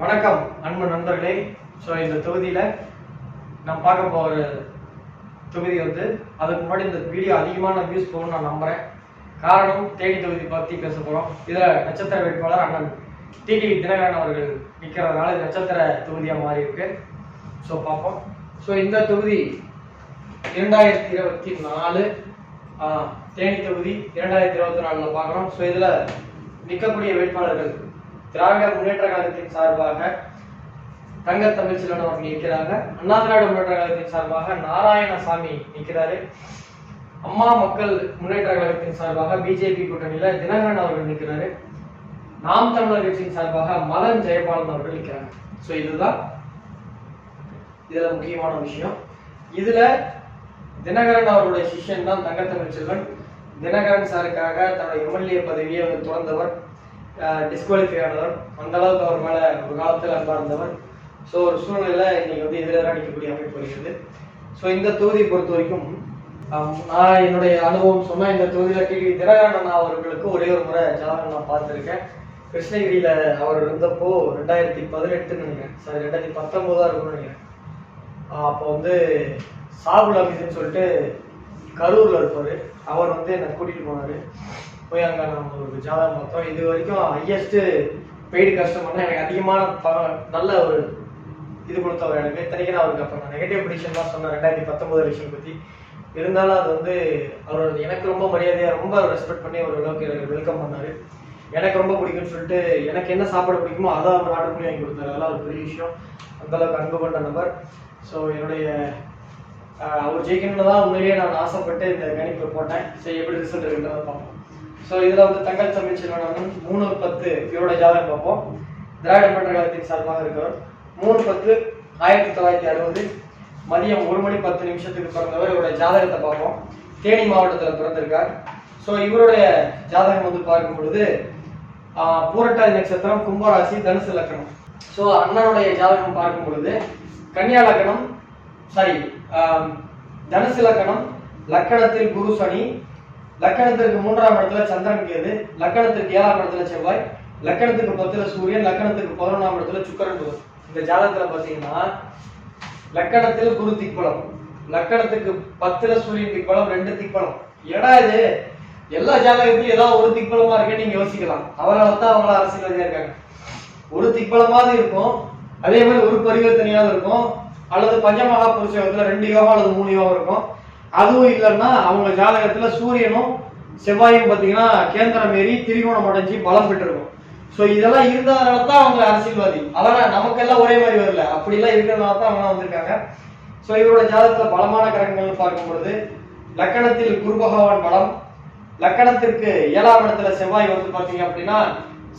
வணக்கம் அன்பு நண்பர்களே. ஸோ இந்த தொகுதியில் நான் பார்க்க போகிற தொகுதி வந்து அதுக்கு முன்னாடி இந்த வீடியோ அதிகமான வியூஸ் போகணும்னு நான் நம்புகிறேன் காரணம் தேனி தொகுதி பற்றி பேச போகிறோம் இதில் நட்சத்திர வேட்பாளர் அண்ணன் டிடி தினகரன் அவர்கள் நிற்கிறதுனால இது நட்சத்திர தொகுதியாக மாறி இருக்கு ஸோ பார்ப்போம். ஸோ இந்த தொகுதி இரண்டாயிரத்தி இருபத்தி நாலு தேனி தொகுதி இரண்டாயிரத்தி இருபத்தி நாலில் பார்க்குறோம். ஸோ இதில் நிற்கக்கூடிய வேட்பாளர்கள் திராவிட முன்னேற்ற கழகத்தின் சார்பாக தங்க தமிழ்ச்செல்வன் அவர்கள் நிற்கிறாங்க. அண்ணா திராவிட முன்னேற்ற கழகத்தின் சார்பாக நாராயணசாமி நிற்கிறாரு. அம்மா மக்கள் முன்னேற்ற கழகத்தின் சார்பாக பிஜேபி கூட்டணியில தினகரன் அவர்கள் நிற்கிறாரு. நாம் தமிழர் கட்சியின் சார்பாக மதன் ஜெயபாலன் அவர்கள் நிற்கிறாங்க. ஸோ இதுதான் இதுல முக்கியமான விஷயம். இதுல தினகரன் அவருடைய சிஷ்யன் தான் தங்கத்தமிழ் செல்வன் தினகரன் சாருக்காக தன்னுடைய எம்எல்ஏ பதவியை வந்து துறந்தவர். டிஸ்குவாலிஃபை ஆனவர். அந்தளவுக்கு அவர் மேலே ஒரு காலத்தில் அன்பாக இருந்தவர். ஸோ ஒரு சூழ்நிலை இன்றைக்கி வந்து எதிராக அடிக்கக்கூடிய அமைப்பு வருகிறது ஸோ இந்த தொகுதியை பொறுத்த வரைக்கும் நான் என்னுடைய அனுபவம் சொன்னால் இந்த தொகுதியில் டிவி தினகரன் அண்ணா அவர்களுக்கு ஒரே ஒரு முறை ஜாதகம் நான் பார்த்துருக்கேன். கிருஷ்ணகிரியில் அவர் இருந்தப்போ ரெண்டாயிரத்தி பதினெட்டுன்னு நினைக்கிறேன். சாரி ரெண்டாயிரத்தி பத்தொம்போதாக இருக்கும்னு நினைக்கிறேன். அப்போ வந்து சாகுல் அமிதுன்னு சொல்லிட்டு கரூரில் இருப்பார். அவர் வந்து என்னை கூட்டிகிட்டு போனார். போய் அங்க நம்ம ஒரு ஜாதகம் பார்த்தோம். இது வரைக்கும் ஹையஸ்ட் பெய்டு கஸ்டமர்னா எனக்கு அதிகமான ப- நல்ல ஒரு இது கொடுத்தவர் எனக்கு. இத்தனைக்கு நான் அவருக்கு அப்போ நான் நெகட்டிவ் ப்ரிடிஷன் தான் சொன்னேன். ரெண்டாயிரத்தி பத்தொன்பது எலெக்ஷன் பத்தி. இருந்தாலும் அது வந்து அவர் எனக்கு ரொம்ப மரியாதையா ரொம்ப ரெஸ்பெக்ட் பண்ணி ஒரு அளவுக்கு எனக்கு வெல்கம் பண்ணாரு. எனக்கு ரொம்ப பிடிக்கும்னு சொல்லிட்டு எனக்கு என்ன சாப்பாடு பிடிக்குமோ அதை அவர் ஆர்டர் பண்ணி வாங்கி கொடுத்தாரு. அதெல்லாம் ஒரு பெரிய விஷயம். அந்த அளவுக்கு அன்பு கொண்ட நபர். ஸோ என்னுடைய அவர் ஜெயிக்கணும்னு தான் உண்மையிலேயே நான் ஆசைப்பட்டு இந்த கணிப்பு போட்டேன். சரி எப்படி ரிசல்ட் இருக்குன்றதை பார்ப்போம். ஸோ இதில் வந்து தங்கல் தமிழ் மூணு பத்து இவரோட ஜாதகம் பார்ப்போம். திராவிட மன்ற கழகத்தின் சார்பாக இருக்கிறவர். மூணு பத்து ஆயிரத்தி தொள்ளாயிரத்தி அறுபது மதியம் ஒரு மணி பத்து நிமிஷத்துக்கு பிறந்தவர் இவருடைய ஜாதகத்தை பார்ப்போம். தேனி மாவட்டத்தில் பிறந்திருக்கார். ஸோ இவருடைய ஜாதகம் வந்து பார்க்கும் பொழுது பூரட்டாதி நட்சத்திரம் கும்பராசி தனுசு லக்கணம். ஸோ அண்ணனுடைய ஜாதகம் பார்க்கும் பொழுது கன்னியா லக்கணம் சாரி தனுசு லக்கணம் லக்கணத்தில் குரு சனி லக்கணத்திற்கு மூன்றாம் இடத்துல சந்திரன் கேது லக்கணத்திற்கு ஏழாம் இடத்துல செவ்வாய் லக்கணத்துக்கு பத்துல சூரியன் லக்கணத்துக்கு பதினொன்றாம் இடத்துல சுக்கரன் குரு இந்த ஜாதகத்துல பாத்தீங்கன்னா லக்கணத்தில் குரு திக்பலம் லக்கணத்துக்கு பத்துல சூரியன் திக்பலம் ரெண்டு திக்பலம். ஏடா இது? எல்லா ஜாதகத்திலும் ஏதாவது ஒரு திக்பலமா இருக்கேன்னு நீங்க யோசிக்கலாம். அவரால் தான் அவங்கள அரசியல்வாதியா இருக்காங்க. ஒரு திக்பலமாவது இருக்கும். அதே மாதிரி ஒரு பரிவர்த்தனையாவது இருக்கும். அல்லது பஞ்சமகா புருஷத்துல ரெண்டு யோகம் அல்லது மூணு யோகம் இருக்கும். அதுவும் இல்லைன்னா அவங்க ஜாதகத்தில் சூரியனும் செவ்வாயும் பார்த்தீங்கன்னா கேந்திரம் ஏறி திரிகோணம் அடைஞ்சு பலம் பெற்றிருக்கும். ஸோ இதெல்லாம் இருந்ததுனால தான் அவங்க அரசியல்வாதி. அதெல்லாம் நமக்கெல்லாம் ஒரே மாதிரி வரல. அப்படிலாம் இருக்கிறதுனால தான் அவங்களாம் வந்திருக்காங்க. ஸோ இவரோட ஜாதகத்தில் பலமான கிரகங்கள்னு பார்க்கும் பொழுது லக்கணத்தில் குரு பகவான் பலம். லக்கணத்திற்கு ஏழாம் இடத்துல செவ்வாய் வந்து பார்த்தீங்க அப்படின்னா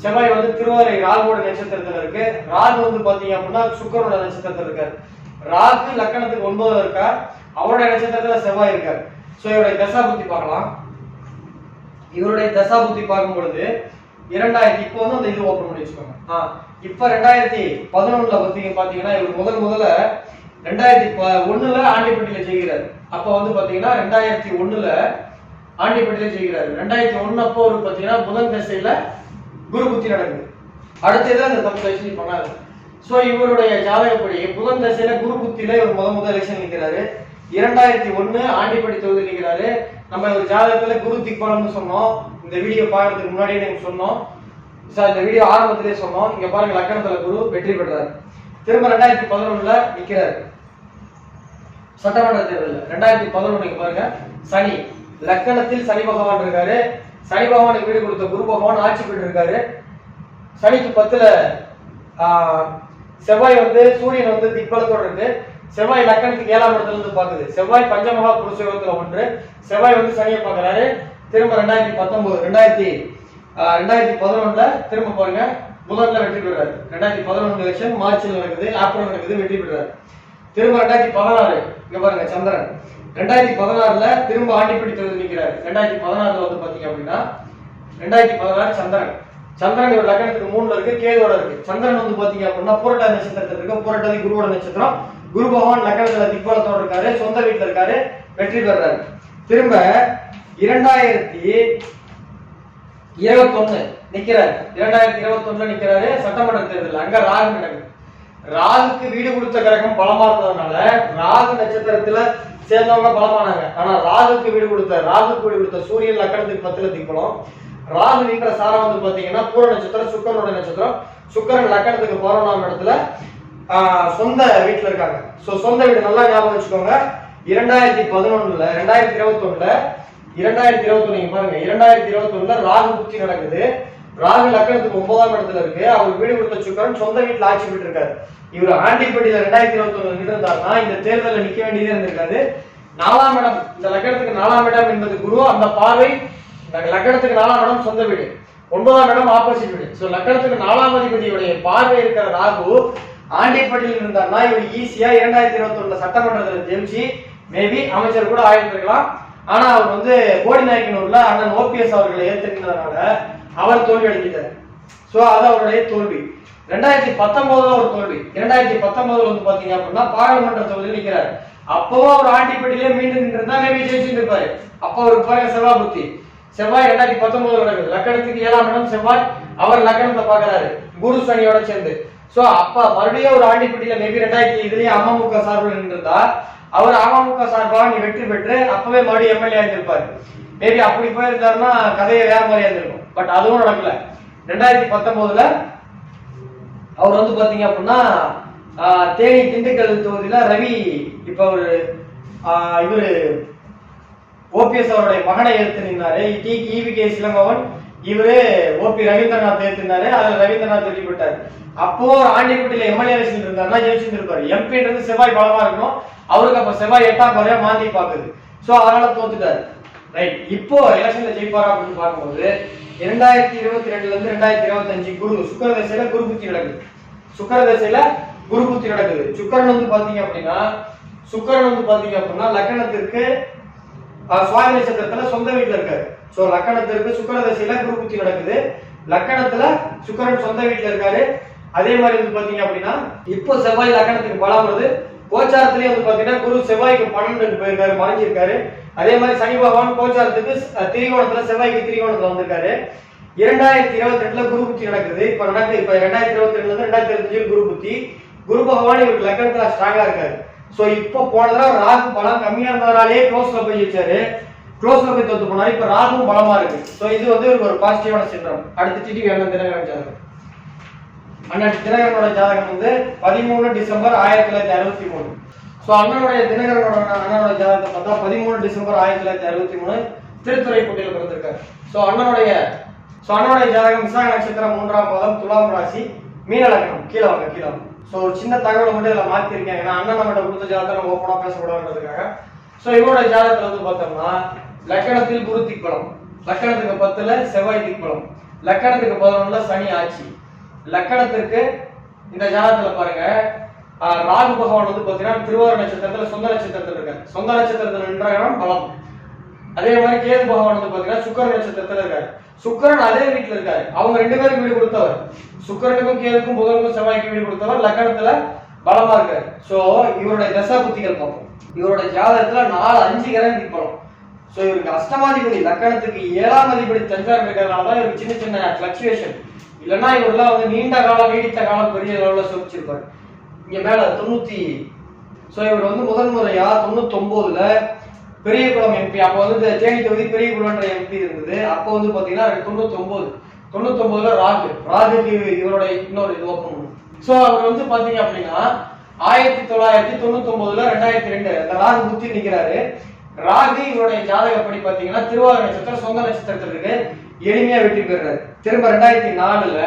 செவ்வாய் வந்து திருவாரை ராகுவோட நட்சத்திரத்தில் இருக்கு. ராகு வந்து பார்த்தீங்க அப்படின்னா சுக்கரோட நட்சத்திரத்தில் இருக்காரு. ராகு லக்கணத்துக்கு ஒன்பதுல இருக்கா? அவருடைய நட்சத்திரத்துல செவ்வாய் இருக்காரு. சோ இவருடைய தசா புத்தி பார்க்கலாம். இவருடைய தசா புத்தி பார்க்கும் பொழுது இரண்டாயிரத்தி இப்போ வந்து அந்த இது ஓப்பன் பண்ணி வச்சுக்கோங்க. ஆ இப்போ ரெண்டாயிரத்தி பதினொன்னுல பார்த்தீங்க பாத்தீங்கன்னா இவர் முதல் முதல்ல ரெண்டாயிரத்தி ப- ஒண்ணுல ஆண்டிப்பட்டியில செய்கிறார். அப்ப வந்து பாத்தீங்கன்னா ரெண்டாயிரத்தி ஒண்ணுல ஆண்டிப்பட்டியில செய்கிறார். ரெண்டாயிரத்தி ஒண்ணு அப்போ ஒரு பாத்தீங்கன்னா புதன் திசையில குரு புத்தி நடக்குது. அடுத்தது அந்த தப்பு தரிசனி பண்ணாரு? சோ இவருடைய ஜாதகப்படி புதன் தசையில குரு புத்தியில இவர் முத முதல் எலெக்ஷன் நிற்கிறாரு இரண்டாயிரத்தி ஒண்ணு ஆண்டிப்பட்டி தொகுதி நிற்கிறாரு. நம்ம ஜாதகத்துல குரு திக்பலம்னு சொன்னோம். இந்த வீடியோ பாக்குறதுக்கு முன்னாடியே நம்ம சொன்னோம். சார் இந்த வீடியோ ஆரம்பத்திலே சொன்னோம். இங்க பாருங்க லக்கணத்துல குரு வெற்றி பெற்றாரு. திரும்ப ரெண்டாயிரத்தி பதினொன்னுல நிக்கிறாரு. சட்டமன்ற தேர்தல் ரெண்டாயிரத்தி பதினொன்னு பாருங்க. சனி. லக்கணத்தில் சனி பகவான் இருக்காரு. சனி பகவானுக்கு வீடு கொடுத்த குரு பகவான் ஆட்சி பெற்று இருக்காரு சனிக்கு பத்துல ஆஹ், செவ்வாய் வந்து சூரியன் வந்து திக்பலத்தோட இருக்கு. செவ்வாய் லக்கணத்துக்கு ஏழாம் இடத்துல இருந்து பாக்குது செவ்வாய் பஞ்சமகா புருஷயோகத்துல ஒன்று. செவ்வாய் வந்து சனியை பாக்குறாரு திரும்ப ரெண்டாயிரத்தி பத்தொன்பது ரெண்டாயிரத்தி ரெண்டாயிரத்தி பதினொன்னுல திரும்ப பாருங்க புதன்ல வெற்றி பெறாரு ரெண்டாயிரத்தி பதினொன்று எலெக்ஷன் மார்ச்ல நடக்குது ஏப்ரல் நடக்குது வெற்றி பெறாரு திரும்ப ரெண்டாயிரத்தி பதினாறு இங்க பாருங்க சந்திரன். ரெண்டாயிரத்தி பதினாறுல திரும்ப ஆண்டிப்படி தகுதி நிற்கிறாரு ரெண்டாயிரத்தி பதினாறுல வந்து பாத்தீங்க அப்படின்னா ரெண்டாயிரத்தி பதினாறு சந்திரன். சந்திரன் ஒரு லக்னத்துக்கு மூணுல இருக்கு கேதுவோட இருக்கு. சந்திரன் வந்து பாத்தீங்க அப்படின்னா புரட்டாதி நட்சத்திரத்துல இருக்கு. புரட்டாதி குருவோட நட்சத்திரம் குரு பகவான் லக்னத்துல திக்பலத்தோட இருக்காரு சொந்த வீட்டுல இருக்காரு வெற்றி பெறாரு. திரும்ப இரண்டாயிரத்தி இருபத்தொன்னு நிக்கிறாரு. இரண்டாயிரத்தி இருபத்தி நிக்கிறாரு சட்டமன்ற தேர்தல் அங்க ராகு நடக்குது ராகுக்கு வீடு கொடுத்த கிரகம் பலமா இருந்ததுனால ராகு நட்சத்திரத்துல சேர்ந்தவங்க பலமானாங்க. ஆனா ராகுக்கு வீடு கொடுத்த ராகுக்கு வீடு கொடுத்த சூரியன் லக்கணத்துக்கு பத்துல திப்பலம் ராகு நின்ற சாரம் வந்து பாத்தீங்கன்னா பூர நட்சத்திரம் சுக்கரனோட நட்சத்திரம். சுக்கரன் லக்கணத்துக்கு போறோம் இடத்துல சொந்த வீட்டில் இருக்காங்க. ஸோ சொந்த வீடு நல்லா ஞாபகம் வச்சுக்கோங்க. இரண்டாயிரத்தி பதினொன்னுல ரெண்டாயிரத்தி இருபத்தொன்னுல இரண்டாயிரத்தி இருபத்தி பாருங்க இரண்டாயிரத்தி இருபத்தொன்னுல ராகு புத்தி நடக்குது. ராகு லக்கணத்துக்கு ஒன்பதாம் இடத்துல இருக்கு. அவர் வீடு கொடுத்த சுக்கரன் சொந்த வீட்டில் ஆட்சி பெற்று இருக்காரு இவர் ஆண்டிப்பட்டியில ரெண்டாயிரத்தி இருபத்தொன்னு ஒண்ணு இருந்தாருன்னா இந்த தேர்தலில் நிக்க வேண்டியதே இருந்திருக்காது. நாலாம் இடம் இந்த லக்கணத்துக்கு நாலாம் இடம் என்பது குரு அந்த பார்வை இந்த லக்கணத்துக்கு நாலாம் இடம் சொந்த வீடு. ஒன்பதாம் இடம் ஆப்போசிட் வீடு. ஸோ லக்கணத்துக்கு நாலாம் அதிபதியுடைய பார்வை இருக்கிற ராகு ஆண்டிப்பட்டியில் இருந்தார்னா இவர் ஈஸியா இரண்டாயிரத்தி இருபத்தி ஒண்ணுல சட்டமன்றத்தில் ஜெயிச்சு மேபி அமைச்சர் கூட ஆயிருந்திருக்கலாம். ஆனா அவர் வந்து கோடி நாயக்கனூர்ல அண்ணன் ஓபிஎஸ் அவர்களை ஏற்றிருந்ததுனால அவர் தோல்வி அடைஞ்சிட்டார். சோ அது அவருடைய தோல்வி. ரெண்டாயிரத்தி பத்தொன்பதுல ஒரு தோல்வி. இரண்டாயிரத்தி பத்தொன்பதுல வந்து பாத்தீங்க அப்படின்னா பாராளுமன்ற தொகுதியில் நிக்கிறாரு. அப்பவும் அவர் ஆண்டிப்பட்டியிலே மீண்டும் நின்றிருந்தா மேபி ஜெயிச்சிருப்பாரு அப்போ அவருக்கு பாருங்க செவ்வாய் புத்தி. செவ்வாய் ரெண்டாயிரத்தி பத்தொன்பதுல நடக்குது. லக்கணத்துக்கு ஏழாம் இடம் செவ்வாய். அவர் லக்கணத்தை பாக்குறாரு குரு சனியோட சேர்ந்து. சோ அப்ப மறுபடியும் ஒரு ஆண்டிப்பட்டியில மேபி ரெண்டாயிரத்தி இதுலேயும் அமமுக சார்பில் நின்றிருந்தா அவர் அமமுக சார்பாக நீ வெற்றி பெற்று அப்பவே மறுபடியும் எம்எல்ஏ இருந்திருப்பாரு மேபி அப்படி போயிருந்தாருன்னா கதையை வேற மாதிரி இருந்திருக்கும் பட் அதுவும் நடக்கல. ரெண்டாயிரத்தி பத்தொன்பதுல அவர் வந்து பாத்தீங்க அப்படின்னா தேனி திண்டுக்கல் தொகுதியில ரவி இப்ப ஒரு இவர் ஓபிஎஸ் அவருடைய மகனை எடுத்து நின்னாரு. டி இவி கே சிலம்பவன் இவரு ஓபி ரவீந்திரநாத் ஏத்துனாரு அதுல ரவீந்திரநாத் வெற்றி பெற்றார். அப்போ ஆண்டிப்பட்டியில எம்எல்ஏ இருந்தாருன்னா ஜெயிச்சிருந்திருப்பாரு. எம்பின்றது செவ்வாய் பலமா இருக்கணும். அவருக்கு அப்ப செவ்வாய் எட்டாம் பறவை மாந்தி பாக்குது சோ அதனால தோத்துட்டாரு. ரைட் இப்போ எலெக்ஷன்ல ஜெயிப்பாரா அப்படின்னு பார்க்கும்போது இரண்டாயிரத்தி இருபத்தி ரெண்டுல இருந்து ரெண்டாயிரத்தி இருபத்தி அஞ்சு குரு சுக்கர தசையில குரு புத்தி நடக்குது. சுக்கர தசையில குரு புத்தி நடக்குது. சுக்கரன் வந்து பாத்தீங்க அப்படின்னா சுக்கரன் வந்து பாத்தீங்க அப்படின்னா லக்கணத்திற்கு ஆஹ் சுவாமி நட்சத்திரத்துல சொந்த வீட்டுல இருக்காரு. சோ லக்கணத்திற்கு சுக்கர தசையில குரு புத்தி நடக்குது. லக்கணத்துல சுக்கரன் சொந்த வீட்டுல இருக்காரு. அதே மாதிரி வந்து பாத்தீங்க அப்படின்னா இப்போ செவ்வாய் லக்கணத்துக்கு பலம் வருது. கோச்சாரத்திலேயே வந்து பாத்தீங்கன்னா குரு செவ்வாய்க்கு பன்னெண்டு போயிருக்காரு மறைஞ்சிருக்காரு அதே மாதிரி சனி பகவான் கோச்சாரத்துக்கு திரிகோணத்துல செவ்வாய்க்கு திரிகோணத்துல வந்திருக்காரு. இரண்டாயிரத்தி இருபத்தி ரெண்டுல குரு புத்தி நடக்குது. இப்ப நடக்குது இப்ப ரெண்டாயிரத்தி இருபத்தி ரெண்டுல இருந்து ரெண்டாயிரத்தி இருபத்தி குரு புத்தி. குரு பகவான் இவருக்கு லக்கணத்துல ஸ்ட்ராங்கா இருக்காரு. சோ இப்போ போன தடவை ராகு பலம் கம்மியா இருந்ததுனாலே க்ளோஸ்ல போய் வச்சாரு. க்ளோஸ்ல போய் தோத்து போனாரு. இப்ப ராகும் பலமா இருக்கு. சோ இது வந்து ஒரு பாசிட்டிவான சின்னம் அடுத்து டிடி வேண்டாம் தினகரன் ஜாதகம். அண்ணன் தினகரனோட ஜாதகம் வந்து பதிமூணு டிசம்பர் ஆயிரத்தி தொள்ளாயிரத்தி அறுபத்தி மூணு. ஸோ அண்ணனுடைய தினகரனோட அண்ணனோட ஜாதகத்தை பார்த்தா பதிமூணு டிசம்பர் ஆயிரத்தி தொள்ளாயிரத்தி அறுபத்தி மூணு திருத்துறைப்பூட்டியில் பிறந்திருக்காரு. ஸோ அண்ணனுடைய ஸோ அண்ணனுடைய ஜாதகம் விசாக நட்சத்திரம் மூன்றாம் பாதம் துலாம் ராசி மீன லக்னம் கீழே வாங்க கீழே வாங்க. ஸோ ஒரு சின்ன தகவலை மட்டும் இதில் மாற்றிருக்கேன் ஏன்னா அண்ணன் நம்மகிட்ட கொடுத்த ஜாதகத்தை நம்ம ஓப்பனாக பேசக்கூடாதுன்றதுக்காக. ஸோ இவனோட ஜாதகத்தில் வந்து பார்த்தோம்னா லக்கணத்தில் குரு திக்பலம். லக்கணத்துக்கு பத்தில் செவ்வாய் திக்பலம். லக்கணத்துக்கு பதினொன்றில் சனி ஆட்சி. லக்கணத்திற்கு இந்த ஜாதகத்துல பாருங்க. ராகு பகவான் வந்து பாத்தீங்கன்னா திருவாரூர் நட்சத்திரத்துல சொந்த நட்சத்திரத்துல இருக்காரு. சொந்த நட்சத்திரத்துல நின்ற பலம். அதே மாதிரி கேது பகவான் வந்து பாத்தீங்கன்னா சுக்கர நட்சத்திரத்துல இருக்காரு. சுக்கரன் அதே வீட்டுல இருக்காரு. அவங்க ரெண்டு பேருக்கு வீடு கொடுத்தவர். சுக்கரனுக்கும் கேதுக்கும் புதனுக்கும் செவ்வாய்க்கு வீடு கொடுத்தவர். லக்கணத்துல பலமா இருக்காரு. சோ இவருடைய தசா புத்திகள் பார்ப்போம். இவரோட ஜாதகத்துல நாலு அஞ்சு கிரகம் திப்பலம் சோ இவருக்கு அஷ்டமாதிபதி லக்கணத்துக்கு ஏழாம் அதிபதி சஞ்சாரம் இருக்கிறதுனால தான் இவருக்கு சின்ன சின்ன பிளக்சுவேஷன் இல்லைன்னா இவரெல்லாம் வந்து நீண்ட காலம் நீடித்த காலம் பெரிய லெவலில் சோதிச்சிருப்பாரு இங்க மேல தொண்ணூத்தி ஸோ இவர் வந்து முதன் முறையா தொண்ணூத்தொன்பதுல பெரியகுளம் எம்பி அப்போ வந்து இந்த தேனி தொகுதி பெரியகுளம்ன்ற எம்பி இருந்தது. அப்போ வந்து பாத்தீங்கன்னா தொண்ணூத்தொம்போது. தொண்ணூத்தொன்பதுல ராகு ராகுக்கு இவரோட இன்னொரு இது ஓப்பன் பண்ணும் அவர் வந்து பாத்தீங்க அப்படின்னா ஆயிரத்தி தொள்ளாயிரத்தி தொண்ணூத்தொன்பதுல ரெண்டாயிரத்தி ரெண்டு அந்த ராகு குத்தி நிக்கிறாரு. ராகு இவருடைய ஜாதகப்படி பாத்தீங்கன்னா திருவாரூர் நட்சத்திரம் சொந்த நட்சத்திரத்துல இருக்கு. எளிமையா வெற்றி பெறுறாரு. திரும்ப ரெண்டாயிரத்தி நாலுல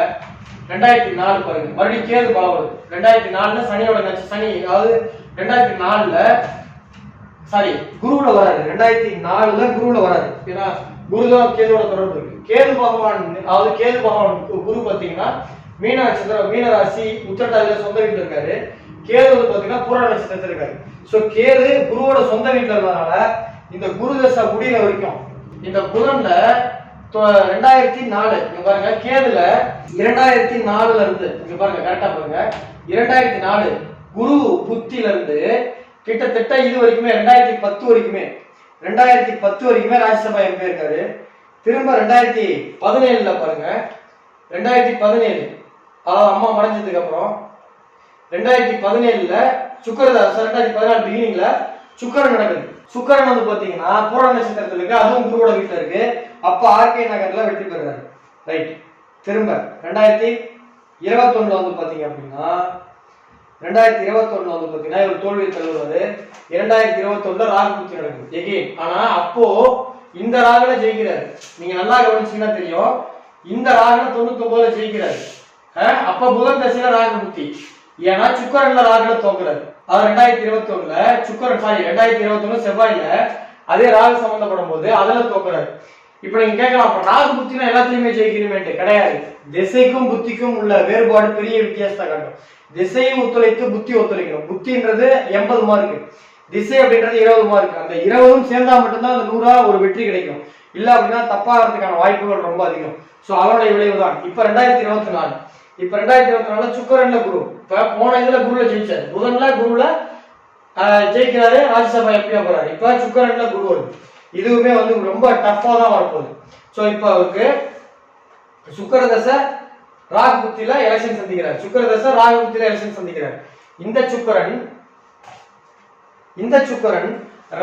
ரெண்டாயிரத்தி நாலு பாருங்க. மறுபடியும் கேது பாவது ரெண்டாயிரத்தி நாலுல சனியோட நட்ச சனி அதாவது ரெண்டாயிரத்தி நாலுல சாரி குருவுல வராது ரெண்டாயிரத்தி நாலுல குருவுல வராது ஏன்னா குருதான் கேதுவோட தொடர்பு இருக்கு. கேது பகவான் அதாவது கேது பகவான் கு- குரு பாத்தீங்கன்னா மீன நட்சத்திரம் மீன ராசி உத்திரட்டாதியில சொந்த வீட்டுல இருக்காரு. கேது வந்து பாத்தீங்கன்னா பூரண நட்சத்திரத்துல இருக்காரு. சோ கேது குருவோட சொந்த வீட்டுல இருந்ததுனால இந்த குரு தசை முடியிற வரைக்கும் இந்த புதன்ல இப்போ ரெண்டாயிரத்தி நாலு இங்க பாருங்க கேதுல இரண்டாயிரத்தி நாலுல இருந்து இங்க பாருங்க கரெக்டா பாருங்க. இரண்டாயிரத்தி நாலு குரு புத்தில இருந்து கிட்டத்தட்ட இது வரைக்குமே ரெண்டாயிரத்தி பத்து வரைக்குமே ரெண்டாயிரத்தி பத்து வரைக்குமே ராஜ்யசபா எம்பி இருக்காரு. திரும்ப ரெண்டாயிரத்தி பதினேழுல பாருங்க. ரெண்டாயிரத்தி பதினேழு அதாவது அம்மா மறைஞ்சதுக்கு அப்புறம் ரெண்டாயிரத்தி பதினேழுல சுக்கரதாஸ் ரெண்டாயிரத்தி பதினாலு பிகினிங்ல சுக்கரன் நடக்குது. சுக்கரன் வந்து பாத்தீங்கன்னா பூர நட்சத்திரத்துல இருக்கு அதுவும் குருவோட வீட்டுல இருக்கு. அப்ப ஆர்கே நகர்ல வெற்றி பெறுறாரு. ரைட் திரும்ப ரெண்டாயிரத்தி இருபத்தொன்னுல வந்து பாத்தீங்க அப்படின்னா ரெண்டாயிரத்தி இருபத்தொன்னுல வந்து பாத்தீங்கன்னா இவர் தோல்வி தழுவுறாரு. இரண்டாயிரத்தி இருபத்தொன்னுல ராகு புத்தி நடக்குது. எகெயின் ஆனா அப்போ இந்த ராகுல ஜெயிக்கிறாரு. நீங்க நல்லா கவனிச்சீங்கன்னா தெரியும். இந்த ராகுல தொண்ணூத்தி ஒன்பதுல ஜெயிக்கிறாரு அப்ப புதன் தசையில ராகு புத்தி. ஏன்னா சுக்கரன்ல ராகுல தோக்குறாரு அது ரெண்டாயிரத்தி இருபத்தி ஒண்ணுல சுக்கரன் சாரி ரெண்டாயிரத்தி இருபத்தி ஒண்ணு செவ்வாயில அதே ராகு சம்பந்தப்படும் போது அதுல தோக்குறாரு. இப்ப நீங்க கேட்கலாம் அப்ப ராகு புத்தினா எல்லாத்துலயுமே ஜெயிக்கணுமேட்டு கிடையாது. திசைக்கும் புத்திக்கும் உள்ள வேறுபாடு பெரிய வித்தியாசத்தை காட்டும். திசையும் ஒத்துழைத்து புத்தி ஒத்துழைக்கணும். புத்தின்றது எண்பது மார்க் திசை அப்படின்றது இருபது மார்க் அந்த இருபதும் சேர்ந்தா மட்டும்தான் அந்த நூறா ஒரு வெற்றி கிடைக்கும். இல்ல அப்படின்னா தப்பாகிறதுக்கான வாய்ப்புகள் ரொம்ப அதிகம். சோ அவருடைய விளைவு தான் இப்ப ரெண்டாயிரத்தி இருபத்தி நாலு. இப்ப ரெண்டாயிரத்தி இருபத்தி நாலுல சுக்கரன்ல குரு. இப்ப போன இதுல குருல ஜெயிச்சாரு. புதன்ல குருல ஜெயிக்கிறாரு ராஜ்யசபா எப்படியா போறாரு. இப்ப சுக்கரன்ல குரு வருது. இதுவுமே வந்து ரொம்ப டஃப்பா தான் வரப்போகுது. சோ இப்ப அவருக்கு சுக்கரதசை ராகு புத்தியில எலெக்ஷன் சந்திக்கிறார். சுக்கரதசை ராகு புத்தியில எலெக்ஷன் சந்திக்கிறார். இந்த சுக்கரன் இந்த சுக்கரன்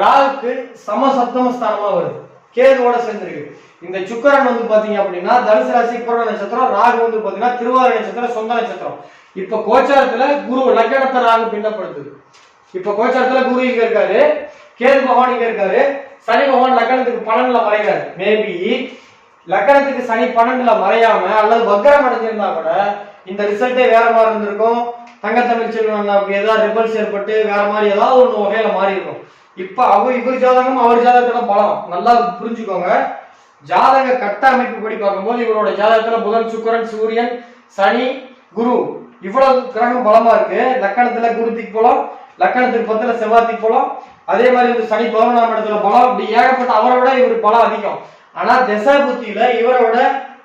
ராகுக்கு சமசப்தம ஸ்தானமா வருது. கேதுவோட சேர்ந்திருக்கு. இந்த சுக்கரன் வந்து பாத்தீங்க அப்படின்னா தனுசு ராசி பூர்ண நட்சத்திரம் ராகு வந்து பாத்தீங்கன்னா திருவாரூர் நட்சத்திரம் சொந்த நட்சத்திரம். இப்ப கோச்சாரத்துல குரு லக்கணத்தை ராகு பின்னப்படுத்துது. இப்ப கோச்சாரத்துல குரு இங்க இருக்காரு. கேது பகவான் இங்க இருக்காரு. சனி பகவான் லக்கணத்துக்கு பன்னெண்டுல மறைகிறாரு மேபி லக்கணத்துக்கு சனி பன்னெண்டுல மறையாம அல்லது வக்கரம் அடைஞ்சிருந்தா கூட இந்த ரிசல்ட்டே வேற மாதிரி இருந்திருக்கும். தங்கத்தமிழ் செல்வன் அப்படி ஏதாவது ரிபல்ஸ் ஏற்பட்டு வேற மாதிரி ஏதாவது ஒன்று வகையில மாறி இருக்கும் இப்ப அவர் இவர் ஜாதகம் அவர் ஜாதகத்துல பலம். நல்லா புரிஞ்சுக்கோங்க. ஜாதக கட்ட அமைப்பு படி பார்க்கும்போது இவரோட ஜாதகத்துல புதன் சுக்கரன் சூரியன் சனி குரு. இவ்வளவு கிரகம் பலமா இருக்கு. லக்கணத்துல குருதிக்கு போலாம் பலம் லக்கணத்துக்கு பத்துல செவ்வாய்க்கு போலாம் பலம். அதே மாதிரி இந்த சனி பதினொன்றாம் இடத்துல பலம். இப்படி ஏகப்பட்ட அவரை விட இவர் பலம் அதிகம். ஆனா திசா புத்தியில இவரை விட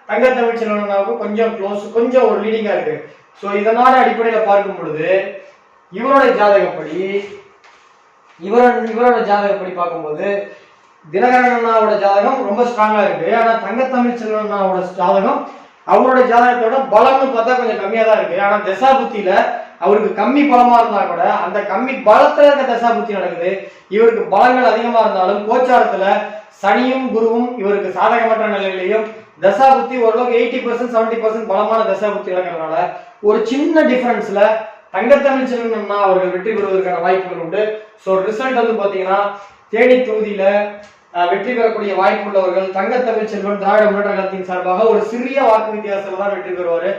தங்க தமிழ் செல்வனாவுக்கு கொஞ்சம் க்ளோஸ் கொஞ்சம் ஒரு லீடிங்கா இருக்கு. ஸோ இதனால அடிப்படையில பார்க்கும் பொழுது இவரோட ஜாதகப்படி இவரோட இவரோட எப்படி பார்க்கும்போது தினகரன் அண்ணாவோட ஜாதகம் ரொம்ப ஸ்ட்ராங்காக இருக்கு. ஆனால் தங்கத்தமிழ் செல்வன் அண்ணாவோட ஜாதகம் அவரோட ஜாதகத்தோட பலம்னு பார்த்தா கொஞ்சம் கம்மியாக தான் இருக்கு. ஆனால் தசாபுத்தியில அவருக்கு கம்மி பலமா இருந்தா கூட அந்த கம்மி பலத்துல இருக்க தசாபுத்தி நடக்குது. இவருக்கு பலங்கள் அதிகமா இருந்தாலும் கோச்சாரத்துல சனியும் குருவும் இவருக்கு சாதகமற்ற நிலையிலையும் தசா புத்தி ஓரளவுக்கு எயிட்டி பர்சன்ட் செவன்டி பர்சன்ட் பலமான தசாபுத்தி நடக்கிறதுனால ஒரு சின்ன டிஃபரன்ஸ்ல தங்கத்தமிழ் செல்வன் அண்ணா அவர்கள் வெற்றி பெறுவதற்கான வாய்ப்புகள் உண்டு. ஸோ ரிசல்ட் வந்து பார்த்தீங்கன்னா தேனி தொகுதியில வெற்றி பெறக்கூடிய வாய்ப்பு உள்ளவர்கள் தங்கத்தமிழ் செல்வன் திராவிட முன்னேற்ற கழகத்தின் சார்பாக ஒரு சிறிய வாக்கு வித்தியாசத்தில் தான் வெற்றி பெறுவாரு.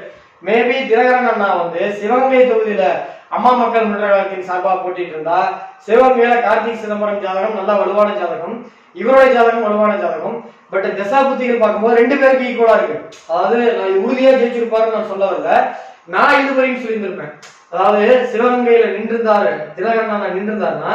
மேபி தினகரன் அண்ணா வந்து சிவகங்கை தொகுதியில அம்மா மக்கள் முன்னேற்ற கழகத்தின் சார்பாக போட்டிட்டு இருந்தா சிவகங்கையில கார்த்திக் சிதம்பரம் ஜாதகம் நல்லா வலுவான ஜாதகம். இவருடைய ஜாதகம் வலுவான ஜாதகம். பட் தசா புத்திகள் பார்க்கும்போது ரெண்டு பேருக்கு ஈக்குவலா இருக்கு. அதாவது நான் உறுதியா ஜெயிச்சிருப்பாருன்னு நான் சொல்ல வரல நான் இதுவரையும் சொல்லியிருந்திருப்பேன். அதாவது சிவகங்கையில நின்றிருந்தாரு தினகரன் நின்றிருந்தாருன்னா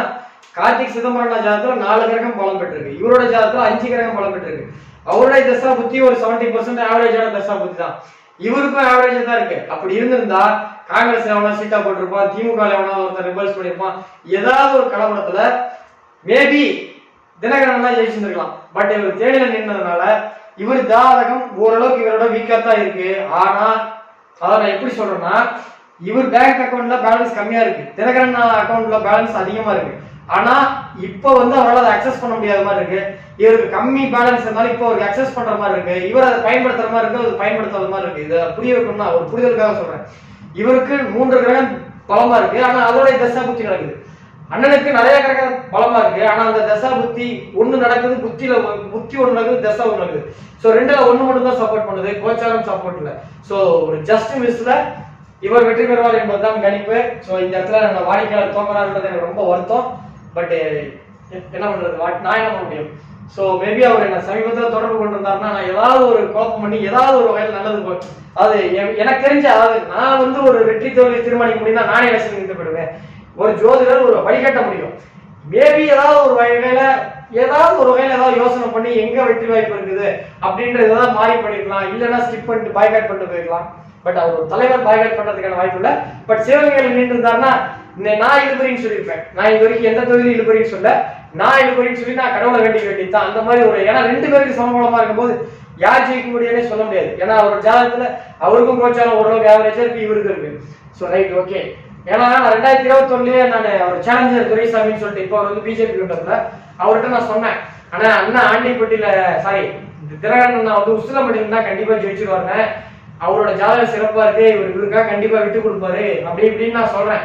கார்த்திக் சிதம்பரம் ஜாதத்துல நாலு கிரகம் பலம் பெற்றிருக்கு. இவரோட ஜாதத்துல அஞ்சு கிரகம் பலம் பெற்றிருக்கு. அவருடைய தசா புத்தி ஒரு செவன்டி பர்சன்ட் ஆவரேஜான தசா புத்தி தான். இவருக்கும் ஆவரேஜ் தான் இருக்கு. அப்படி இருந்திருந்தா காங்கிரஸ் எவனா சீட்டா போட்டிருப்பான் திமுக எவனா ஒருத்தர் ரிவர்ஸ் பண்ணிருப்பான் ஏதாவது ஒரு கலவரத்துல மேபி தினகரன் ஜெயிச்சிருந்துருக்கலாம். பட் இவர் தேனில நின்றதுனால இவர் ஜாதகம் ஓரளவுக்கு இவரோட வீக்கா தான் இருக்கு. ஆனா அதான் நான் எப்படி சொல்றேன்னா இவர் பேங்க் அக்கௌண்ட்ல பேலன்ஸ் கம்மியா இருக்கு. தினகரன் அக்கௌண்ட்ல பேலன்ஸ் அதிகமா இருக்கு. ஆனா இப்போ வந்து அவரால் அதை அக்சஸ் பண்ண முடியாத மாதிரி இருக்கு. இவருக்கு கம்மி பேலன்ஸ் இருந்தாலும் இப்போ அவருக்கு அக்சஸ் பண்ற மாதிரி இருக்கு. இவர் அதை பயன்படுத்துற மாதிரி இருக்கு அது பயன்படுத்தாத மாதிரி இருக்கு. இதை புரிய வைக்கணும்னா ஒரு புரிதலுக்காக சொல்றேன். இவருக்கு மூன்று கிரகம் பலமா இருக்கு. ஆனா அதோட தசா புத்தி நடக்குது. அண்ணனுக்கு நிறைய கிரகம் பலமா இருக்கு. ஆனா அந்த தசா புத்தி ஒண்ணு நடக்குது புத்தியில புத்தி ஒண்ணு நடக்குது தசா ஒண்ணு நடக்குது. ஸோ ரெண்டுல ஒண்ணு மட்டும் தான் சப்போர்ட் பண்ணுது. கோச்சாரம் சப்போர்ட் இல்லை. ஸோ ஒரு ஜஸ்ட் மிஸ்ல இவர் வெற்றி பெறுவார் என்பதுதான் கணிப்பு. சோ இந்த இடத்துல நம்ம வாடிக்கையாளர் தோக்கறாருன்றது எனக்கு ரொம்ப வருத்தம். பட் eh, என்ன பண்றது? நான் என்ன பண்ண முடியும்? சோ மேபி அவர் என்ன சமீபத்தில் தொடர்பு கொண்டிருந்தாருன்னா நான் ஏதாவது ஒரு குழப்பம் பண்ணி ஏதாவது ஒரு வகையில் நல்லது போ- அது எனக்கு தெரிஞ்ச அதாவது நான் வந்து ஒரு வெற்றி தோல்வி தீர்மானிக்க முடியும்னா நானே எலெக்ஷன் நிறுத்தப்படுவேன் ஒரு ஜோதிடர் ஒரு வழிகட்ட முடியும். மேபி ஏதாவது ஒரு வகையில ஏதாவது ஒரு வகையில ஏதாவது யோசனை பண்ணி எங்க வெற்றி வாய்ப்பு இருக்குது? அப்படின்றது ஏதாவது மாறி பண்ணிருக்கலாம் இல்லைன்னா ஸ்கிப் பண்ணிட்டு பாய்காட் பண்ணிட்டு போயிருக்கலாம். பட் அவர் ஒரு தலைவர் பாய்காட் பண்றதுக்கான வாய்ப்பு இல்ல. பட் சிவகங்கையில் நின்று இருந்தாருன்னா இந்த நான் இழுபறின்னு சொல்லியிருப்பேன். நான் இது வரைக்கும் எந்த தொகுதியும் இழுபறின்னு சொல்ல நான் இழுபறின்னு சொல்லி நான் கடவுளை வேண்டிக்க வேண்டியதுதான் அந்த மாதிரி ஒரு ஏன்னா ரெண்டு பேருக்கு சமபலமா இருக்கும்போது யார் ஜெயிக்க முடியும்னே சொல்ல முடியாது. ஏன்னா அவர் ஜாதகத்துல அவருக்கும் கோச்சாரம் ஓரளவுக்கு ஆவரேஜா இருக்கு இவருக்கு இருக்கு. ஸோ ரைட் ஓகே ஏன்னா நான் ரெண்டாயிரத்தி இருபத்தொன்னுலயே நான் அவர் சேலஞ்சர் துரைசாமின்னு சொல்லிட்டு இப்போ அவர் வந்து பிஜேபி கூட்டத்துல அவர்கிட்ட நான் சொன்னேன். ஆனா அண்ணா ஆண்டிப்பட்டியில சாரி திரகன் நான் வந்து உசிலம்பட்டியில தான் கண்டிப்பா வரேன் அவரோட ஜாதகம் சிறப்பா இருக்கு இவர் இவருக்கா கண்டிப்பா விட்டு கொடுப்பாரு. அப்படி இப்படின்னு நான் சொல்றேன்.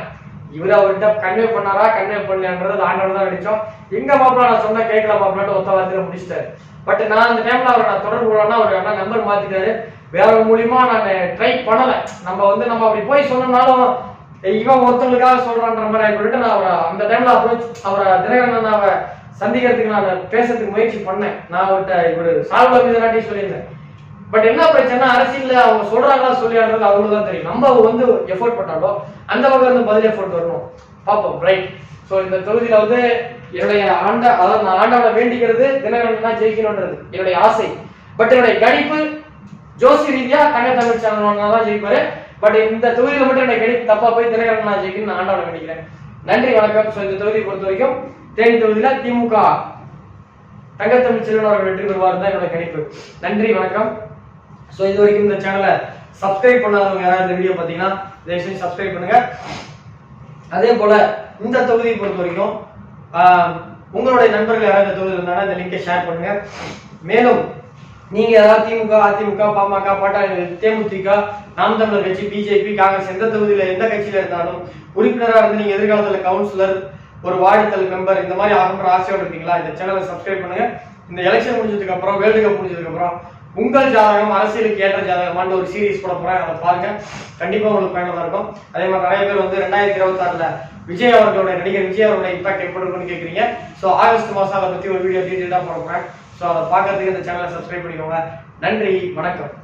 இவர் அவர்கிட்ட கன்வே பண்ணாரா கன்வே பண்ணலன்றது ஆண்டவர் தான் அடிச்சோம் எங்க மாப்பிள்ள நான் சொன்னா கேட்கல மாப்பிள்ளாட்டு ஒத்த வார்த்தையில முடிச்சிட்டாரு. பட் நான் அந்த டைம்ல அவரை நான் தொடர்பு கொள்ளனா அவர் என்ன நம்பர் மாத்திட்டாரு. வேற மூலியமா நான் ட்ரை பண்ணல. நம்ம வந்து நம்ம அப்படி போய் சொன்னாலும் இவன் ஒருத்தவங்களுக்காக சொல்றான்ற மாதிரி சொல்லிட்டு நான் அவரை அந்த டைம்ல அப்ரோச் அவரை தினகரன் அவரை சந்திக்கிறதுக்கு நான் பேசுறதுக்கு முயற்சி பண்ணேன். நான் அவர்கிட்ட இவர் சால்வா மீதனாட்டி சொல்லியிருந்தேன். பட் என்ன பிரச்சனை அரசியல்ல அவங்க சொல்றாங்களா சொல்லியான்றது அவங்களுக்கு தான் தெரியும். நம்ம வந்து எஃபோர்ட் பண்ணாலோ அந்த பக்கம் இருந்து பதில் எஃபோர்ட் வரணும். பார்ப்போம். ரைட் ஸோ இந்த தொகுதியில வந்து என்னுடைய ஆண்ட அதாவது நான் ஆண்டவனை வேண்டிக்கிறது தினகரன் தான் என்னுடைய ஆசை. பட் என்னுடைய கணிப்பு ஜோசி ரீதியா கண்ண தமிழ் சேனல் தான் ஜெயிப்பாரு. பட் இந்த தொகுதியில மட்டும் என்னுடைய கணிப்பு தப்பா போய் தினகரன் நான் ஜெயிக்கணும்னு நான் ஆண்டவனை வேண்டிக்கிறேன். நன்றி வணக்கம். ஸோ இந்த தொகுதியை பொறுத்த வரைக்கும் தேனி தொகுதியில திமுக. தங்கத்தமிழ் செல்வன் அவர்கள் வெற்றி பெறுவார் தான் என்னோட கணிப்பு. நன்றி வணக்கம். ஸோ இது வரைக்கும் இந்த சேனலை சப்ஸ்கிரைப் பண்ணாதவங்க யாராவது இந்த வீடியோ பார்த்தீங்கன்னா தயவுசெய்து சப்ஸ்கிரைப் பண்ணுங்க. அதே போல இந்த தொகுதியை பொறுத்த வரைக்கும் ஆஹ், உங்களுடைய நண்பர்கள் யாராவது இந்த தொகுதி இருந்தாங்கன்னா இந்த லிங்கை ஷேர் பண்ணுங்க. மேலும் நீங்க ஏதாவது திமுக அதிமுக பாமக பாட்டாளி தேமுதிக நாம் தமிழர் கட்சி பிஜேபி காங்கிரஸ் எந்த தொகுதியில எந்த கட்சியில இருந்தாலும் உறுப்பினராக இருந்து நீங்க எதிர்காலத்துல கவுன்சிலர் ஒரு வார்டுத்தல் மெம்பர் இந்த மாதிரி ஆகணுன்ற ஆசையோட இருப்பீங்களா? இந்த சேனலை சப்ஸ்கிரைப் பண்ணுங்க. இந்த எலெக்ஷன் முடிஞ்சதுக்கு அப்புறம் வேர்ல்டு கப் முடிஞ்சதுக்கு அப்புறம் உங்கள் ஜாதகம் அரசியலுக்கு ஏற்ற ஜாதகமான்னு ஒரு சீரிஸ் போட போறேன். அதை பாருங்க. கண்டிப்பா உங்களுக்கு பயனுள்ளதா இருக்கும். அதே மாதிரி நிறைய பேர் வந்து ரெண்டாயிரத்தி இருபத்தி ஆறுல விஜய் அவர்களோட நடிகர் விஜய் அவரோட இம்பாக்ட் எப்படி இருக்குன்னு கேக்குறீங்க. ஸோ ஆகஸ்ட் மாசம் அதை பத்தி ஒரு வீடியோ டீட்டெயிலாக போட போறேன். ஸோ அதை பார்க்கறதுக்கு இந்த சேனலை சப்ஸ்கிரைப் பண்ணிக்கோங்க. நன்றி வணக்கம்.